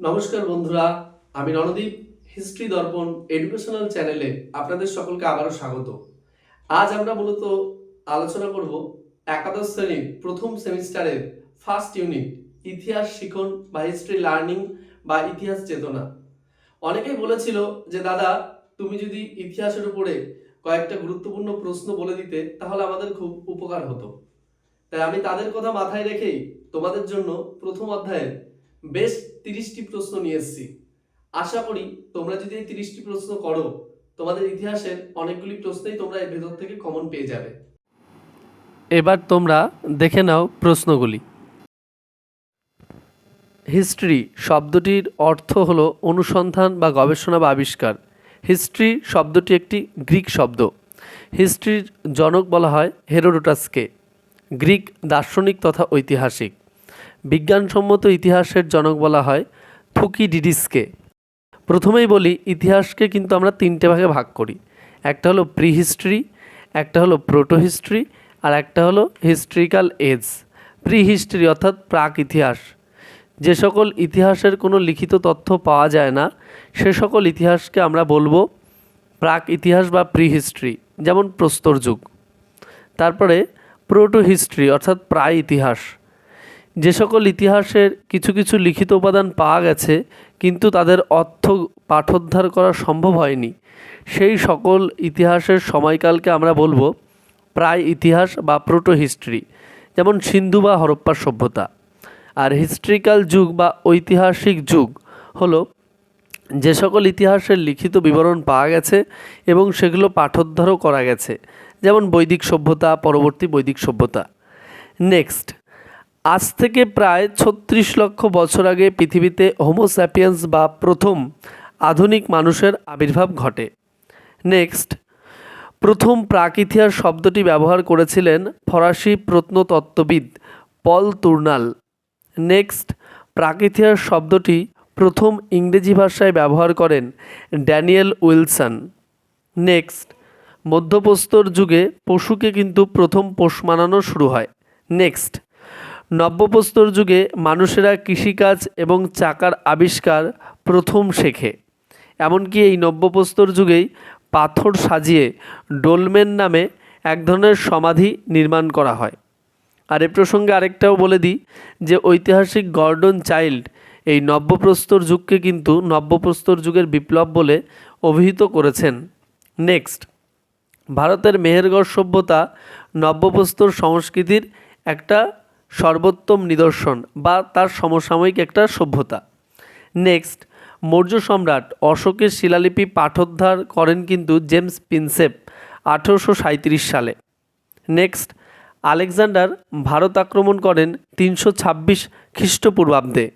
নমস্কার বন্ধুরা, আমি রণদীপ, হিস্ট্রি দর্পণ এডুকেশনাল চ্যানেলে আপনাদের সকলকে আবারও স্বাগত। আজ আমরা মূলত আলোচনা করব একাদশ শ্রেণির প্রথম সেমিস্টারের ফার্স্ট ইউনিট, ইতিহাস শিখন বা হিস্ট্রি লার্নিং বা ইতিহাস চেতনা। অনেকেই বলেছিল যে, দাদা, তুমি যদি ইতিহাসের উপরে কয়েকটা গুরুত্বপূর্ণ প্রশ্ন বলে দিতে, তাহলে আমাদের খুব উপকার হতো। তাই আমি তাদের কথা মাথায় রেখেই তোমাদের জন্য প্রথম অধ্যায়ের বেশ তিরিশটি প্রশ্ন নিয়ে এসেছি। আশা করি তোমরা যদি এই তিরিশটি প্রশ্ন করো, তোমাদের ইতিহাসের অনেকগুলি প্রশ্নই তোমরা এর ভেতর থেকে কমন পেয়ে যাবে। এবার তোমরা দেখে নাও প্রশ্নগুলি। হিস্ট্রি শব্দটির অর্থ হলো অনুসন্ধান বা গবেষণা বা আবিষ্কার। হিস্ট্রি শব্দটি একটি গ্রিক শব্দ। হিস্ট্রির জনক বলা হয় হেরোডোটাসকে। গ্রিক দার্শনিক তথা ঐতিহাসিক। বিজ্ঞানসম্মত ইতিহাসের জনক বলা হয় থুকি ডিডিসকে প্রথমেই বলি, ইতিহাসকে কিন্তু আমরা তিনটে ভাগে ভাগ করি। একটা হলো প্রি হিস্ট্রি একটা হলো প্রোটো হিস্ট্রি আর একটা হলো হিস্ট্রিক্যাল এজ। প্রি হিস্ট্রি অর্থাৎ প্রাক ইতিহাস। যে সকল ইতিহাসের কোনো লিখিত তথ্য পাওয়া যায় না, সে সকল ইতিহাসকে আমরা বলব প্রাক ইতিহাস বা প্রি হিস্ট্রি যেমন প্রস্তর যুগ। তারপরে প্রোটো হিস্ট্রি অর্থাৎ প্রায় ইতিহাস। যে সকল ইতিহাসের কিছু কিছু লিখিত উপাদান পাওয়া গেছে, কিন্তু তাদের অর্থ পাঠোদ্ধার করা সম্ভব হয়নি। সেই সকল ইতিহাসের সময়কালকে আমরা বলব প্রায় ইতিহাস বা প্রোটো হিস্ট্রি, যেমন সিন্ধু বা হরপ্পার সভ্যতা। আর হিস্ট্রিক্যাল যুগ বা ঐতিহাসিক যুগ হলো যে সকল ইতিহাসের লিখিত বিবরণ পাওয়া গেছে এবং সেগুলো পাঠোদ্ধারও করা গেছে, যেমন বৈদিক সভ্যতা, পরবর্তী বৈদিক সভ্যতা। নেক্সট আজ থেকে প্রায় ছত্রিশ লক্ষ বছর আগে পৃথিবীতে হোমোস্যাপিয়েন্স বা প্রথম আধুনিক মানুষের আবির্ভাব ঘটে। নেক্সট প্রথম প্রাক ইতিহাস শব্দটি ব্যবহার করেছিলেন ফরাসি প্রত্নতত্ত্ববিদ পল তুর্নাল। নেক্সট প্রাক ইতিহাস শব্দটি প্রথম ইংরেজি ভাষায় ব্যবহার করেন ড্যানিয়েল উইলসন। নেক্সট মধ্যপ্রস্তর যুগে পশুকে কিন্তু প্রথম পোষ মানানো শুরু হয়। নেক্সট নব্যপ্রস্তর যুগে মানুষেরা কৃষিকাজ এবং চাকার আবিষ্কার প্রথম শেখে। এমনকি এই নব্যপ্রস্তর যুগেই পাথর সাজিয়ে ডোলমেন নামে এক ধরনের সমাধি নির্মাণ করা হয়। আর এ প্রসঙ্গে আরেকটাও বলে দিই যে ঐতিহাসিক গর্ডন চাইল্ড এই নব্যপ্রস্তর যুগকে কিন্তু নব্যপ্রস্তর যুগের বিপ্লব বলে অভিহিত করেছেন। নেক্সট, ভারতের মেহেরগড় সভ্যতা নব্যপ্রস্তর সংস্কৃতির একটা সর্বোত্তম নিদর্শন বা তার সমসাময়িক একটা সভ্যতা। নেক্সট, মৌর্য সম্রাট অশোকের শিলালিপি পাঠোদ্ধার করেন কিন্তু জেমস প্রিন্সেপ আঠেরোশো সালে। নেক্সট, আলেকজান্ডার ভারত আক্রমণ করেন তিনশো ছাব্বিশ খ্রিস্টপূর্বাব্দে।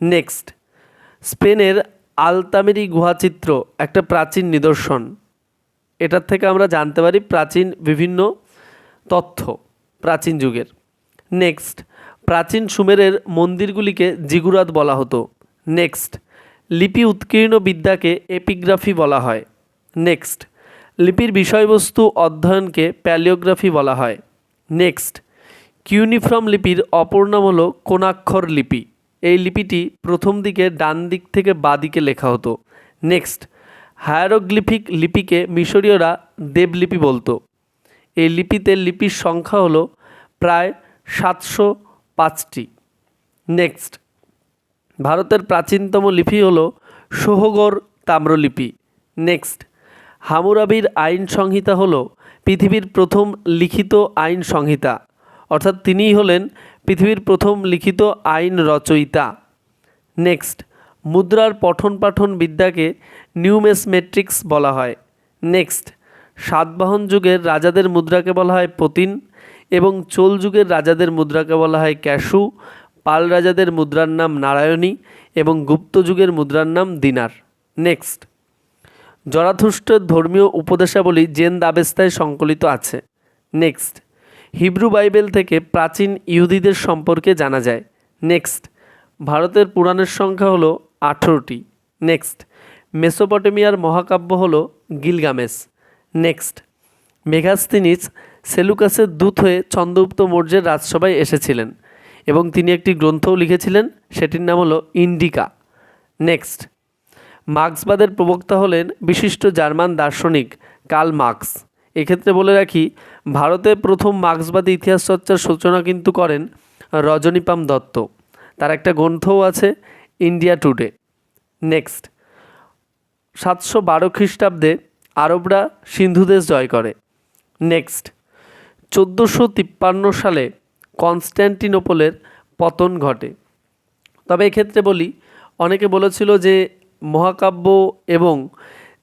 নেক্সট, স্পেনের আলতামেরি গুহাচিত্র একটা প্রাচীন নিদর্শন। এটার থেকে আমরা জানতে পারি প্রাচীন বিভিন্ন তথ্য প্রাচীন যুগের। নেক্সট প্রাচীন সুমেরের মন্দিরগুলিকে জিগুরাত বলা হতো। নেক্সট লিপি উৎকীর্ণ বিদ্যাকে এপিগ্রাফি বলা হয়। নেক্সট লিপির বিষয়বস্তু অধ্যয়নকে প্যালিওগ্রাফি বলা হয়। নেক্সট কিউনিফর্ম লিপির অপর নাম হলো কোনাক্ষর লিপি। এই লিপিটি প্রথম দিকে ডান দিক থেকে বাঁ দিকে লেখা হতো। নেক্সট হায়ারোগ্লিফিক লিপিকে মিশরীয়রা দেবলিপি বলতো। এই লিপিতে লিপির সংখ্যা হলো প্রায় সাতশো পাঁচটি। নেক্সট ভারতের প্রাচীনতম লিপি হল সোহগর তাম্রলিপি। নেক্সট হামুরাবির আইন সংহিতা হল পৃথিবীর প্রথম লিখিত আইন সংহিতা। অর্থাৎ তিনিই হলেন পৃথিবীর প্রথম লিখিত আইন রচয়িতা। নেক্সট মুদ্রার পঠন পাঠন বিদ্যাকে নিউমেসমেট্রিক্স বলা হয়। নেক্সট সাতবাহন যুগের রাজাদের মুদ্রাকে বলা হয় পতিন। এবং চোল যুগের রাজাদের মুদ্রাকে বলা হয় ক্যাশু, পাল রাজাদের মুদ্রার নাম নারায়ণী এবং গুপ্ত যুগের মুদ্রার নাম দিনার। নেক্সট। জরাথুষ্টের ধর্মীয় উপদেশাবলী জেন দাবেস্তায় সংকলিত আছে। নেক্সট। হিব্রু বাইবেল থেকে প্রাচীন ইহুদিদের সম্পর্কে জানা যায়। নেক্সট। ভারতের পুরাণের সংখ্যা হলো আঠেরোটি। নেক্সট। মেসোপটেমিয়ার মহাকাব্য হলো গিলগামেস। নেক্সট। মেঘাস্তিনিস সেলুকাসের দূত হয়ে চন্দ্রগুপ্ত মৌর্যের রাজসভায় এসেছিলেন এবং তিনি একটি গ্রন্থও লিখেছিলেন, সেটির নাম হলো ইন্ডিকা। নেক্সট। মার্ক্সবাদের প্রবক্তা হলেন বিশিষ্ট জার্মান দার্শনিক কার্ল মার্কস। এক্ষেত্রে বলে রাখি, ভারতে প্রথম মার্ক্সবাদী ইতিহাস চর্চার সূচনা কিন্তু করেন রজনীপাম দত্ত। তার একটা গ্রন্থও আছে, ইন্ডিয়া টুডে। নেক্সট। সাতশো বারো খ্রিস্টাব্দে আরবরা সিন্ধু দেশ জয় করে। নেক্সট। চোদ্দোশো তিপ্পান্ন সালে কনস্ট্যান্টিনোপলের পতন ঘটে। তবে এক্ষেত্রে বলি, অনেকে বলেছিল যে মহাকাব্য এবং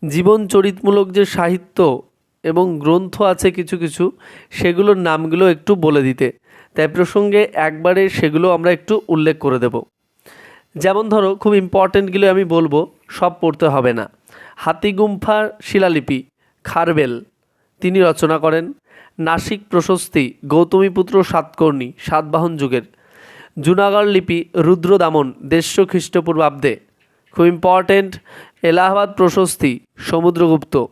জীবন চরিতমূলক যে সাহিত্য এবং গ্রন্থ আছে কিছু কিছু, সেগুলোর নামগুলো একটু বলে দিতে। তাই প্রসঙ্গে একবারে সেগুলো আমরা একটু উল্লেখ করে দেব। যেমন ধরো, খুব ইম্পর্টেন্টগুলো আমি বলব, সব পড়তে হবে না। হাতিগুম্ফার শিলালিপি, খারবেল। তিনি রচনা করেন, নাসিক প্রশস্তি গৌতমীপুত্র সাতকর্ণী, সাতবাহন যুগের। জুনাগড় লিপি রুদ্রদামন দেড়শো খ্রিস্টপূর্বাব্দে খুব ইম্পর্টেন্ট এলাহাবাদ প্রশস্তি, সমুদ্রগুপ্ত।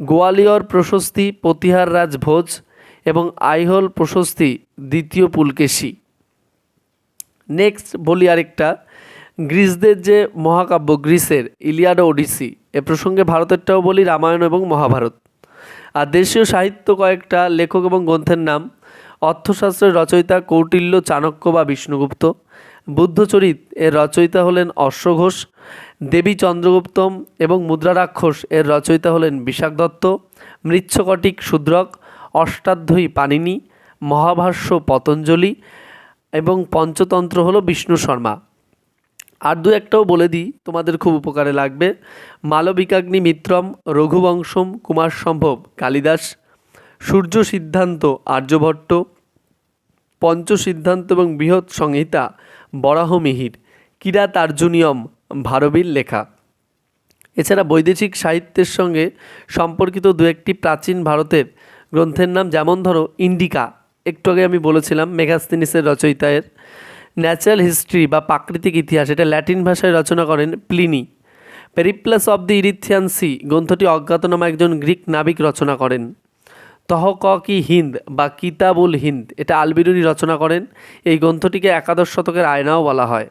গোয়ালিয়র প্রশস্তি, প্রতিহার রাজ ভোজ এবং আইহোল প্রশস্তি, দ্বিতীয় পুলকেশী। নেক্সট বলি আরেকটা গ্রিসদের যে মহাকাব্য, গ্রিসের, ইলিয়াড ওডিসি, এ প্রসঙ্গে ভারতেরটাও বলি রামায়ণ এবং মহাভারত। আর দেশীয় সাহিত্য কয়েকটা লেখক এবং গ্রন্থের নাম, অর্থশাস্ত্রের রচয়িতা কৌটিল্য চাণক্য বা বিষ্ণুগুপ্ত, বুদ্ধচরিত এর রচয়িতা হলেন অশ্বঘোষ দেবী চন্দ্রগুপ্তম এবং মুদ্রারাক্ষস এর রচয়িতা হলেন বিশাখ দত্ত, মৃচ্ছকটিক শূদ্রক, অষ্টাধ্যায়ী পানিনি মহাভাষ্য পতঞ্জলি এবং পঞ্চতন্ত্র হল বিষ্ণু শর্মা। আর দু একটাও বলে দিই, তোমাদের খুব উপকারে লাগবে। মালবিকাগ্নি মিত্রম রঘুবংশম কুমার সম্ভব কালিদাস, সূর্য সিদ্ধান্ত আর্যভট্ট, পঞ্চ সিদ্ধান্ত এবং বৃহৎ সংহিতা বরাহ মিহির কিরাত আর্জুনিয়ম ভারবীর লেখা। এছাড়া বৈদেশিক সাহিত্যের সঙ্গে সম্পর্কিত দু একটি প্রাচীন ভারতের গ্রন্থের নাম, যেমন ধরো, ইন্ডিকা। একটু আগে আমি বলেছিলাম, মেঘাস্তিনিসের রচয়িতায়ের। ন্যাচারাল হিস্ট্রি বা প্রাকৃতিক ইতিহাস, এটা ল্যাটিন ভাষায় রচনা করেন Pliny. Periplus of the Erythraean Sea, গ্রন্থটি অজ্ঞাতনামা একজন গ্রিক নাবিক রচনা করেন। তহকি হিন্দ বা কিতাবুল হিন্দ, এটা আলবিরুনি রচনা করেন। এই গ্রন্থটিকে একাদশ শতকের আয়নাও বলা হয়।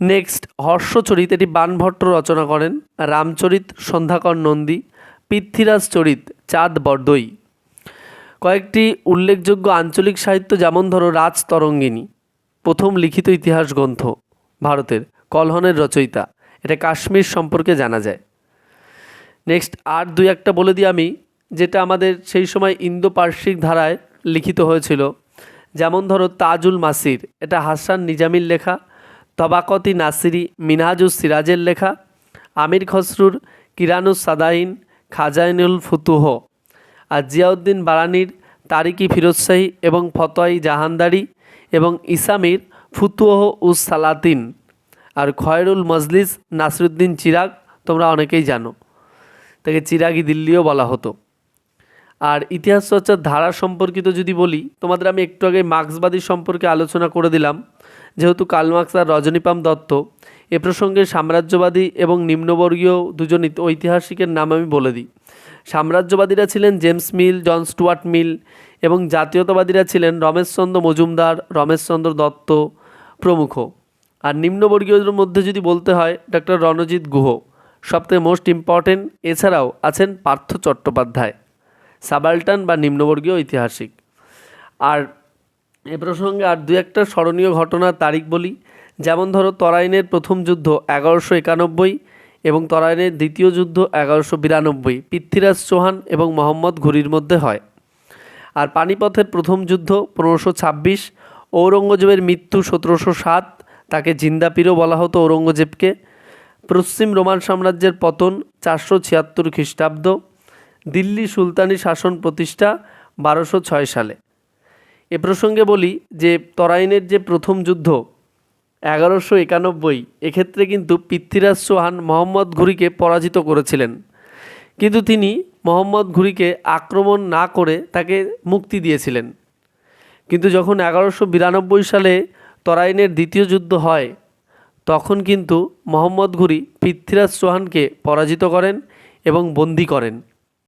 নেক্সট, হর্ষচরিত, এটি বানভট্ট রচনা করেন। রামচরিত, সন্ধ্যাকর নন্দী। পৃথ্বীরাজ চরিত, চাঁদ বরদই। কয়েকটি উল্লেখযোগ্য আঞ্চলিক সাহিত্য, যেমন ধরো রাজ রাজতরঙ্গিনী। প্রথম লিখিত ইতিহাস গ্রন্থ, ভারতের কলহনের রচয়িতা। এটা কাশ্মীর সম্পর্কে জানা যায়। নেক্সট আর দুই একটা বলে দিই আমি, যেটা আমাদের সেই সময় ইন্দো পার্শ্বিক ধারায় লিখিত হয়েছিল। যেমন ধরো, তাজুল মাসির, এটা হাসান নিজামির লেখা, তবাকতি নাসিরি মিনহাজুস সিরাজের লেখা, আমির খসরুর কিরানুস সাদাইন খাজাইনুল ফুতুহ, আর জিয়াউদ্দিন বারানির তারিকি ফিরোজশাহী এবং ফতোয়াই জাহানদারি এবং ইসামির ফুতুহ উস সালাতিন আর খয়রুল মজলিস নাসরুদ্দিন চিরাগ তোমরা অনেকেই জানো। তাকে চিরাগি দিল্লিও বলা হতো। আর ইতিহাস চর্চার ধারা সম্পর্কিত যদি বলি, তোমাদের আমি একটু আগে মার্ক্সবাদী সম্পর্কে আলোচনা করে দিলাম। যেহেতু কার্ল মার্ক্স আর রজনীপাম দত্ত এ প্রসঙ্গে সাম্রাজ্যবাদী এবং নিম্নবর্গীয় দুজন ঐতিহাসিকের নাম আমি বলে দিই। সাম্রাজ্যবাদীরা ছিলেন জেমস মিল, জন স্টুয়ার্ট মিল এবং জাতীয়তাবাদীরা ছিলেন রমেশচন্দ্র মজুমদার, রমেশচন্দ্র দত্ত প্রমুখ। আর নিম্নবর্গীয়দের মধ্যে যদি বলতে হয় ডক্টর রণজিৎ গুহ, সবথেকে মোস্ট ইম্পর্টেন্ট এছাড়াও আছেন পার্থ চট্টোপাধ্যায়, সাবাল্টান বা নিম্নবর্গীয় ঐতিহাসিক। আর এ প্রসঙ্গে আর দু একটা স্মরণীয় ঘটনার তারিখ বলি, যেমন ধরো তরাইনের প্রথম যুদ্ধ এগারোশো একানব্বই এবং তরাইনের দ্বিতীয় যুদ্ধ এগারোশো বিরানব্বই। পৃথ্বীরাজ চৌহান এবং মোহাম্মদ ঘুরির মধ্যে হয়। আর পানিপথের প্রথম যুদ্ধ পনেরোশো ছাব্বিশ। ঔরঙ্গজেবের মৃত্যু সতেরোশো সাত। তাকে জিন্দাপিরও বলা হতো ঔরঙ্গজেবকে। পশ্চিম রোমান সাম্রাজ্যের পতন চারশো ছিয়াত্তর খ্রিস্টাব্দ। দিল্লি সুলতানি শাসন প্রতিষ্ঠা বারোশো ছয় সালে। এ প্রসঙ্গে বলি যে তরাইনের যে প্রথম যুদ্ধ এগারোশো একানব্বই, এক্ষেত্রে কিন্তু পৃথ্বীরাজ চৌহান মোহাম্মদ ঘুরিকে পরাজিত করেছিলেন। কিন্তু তিনি মোহাম্মদ ঘুরিকে আক্রমণ না করে তাকে মুক্তি দিয়েছিলেন। কিন্তু যখন এগারোশো বিরানব্বই সালে তরাইনের দ্বিতীয় যুদ্ধ হয়, তখন কিন্তু মোহাম্মদ ঘুরি পৃথ্বীরাজ চৌহানকে পরাজিত করেন এবং বন্দি করেন।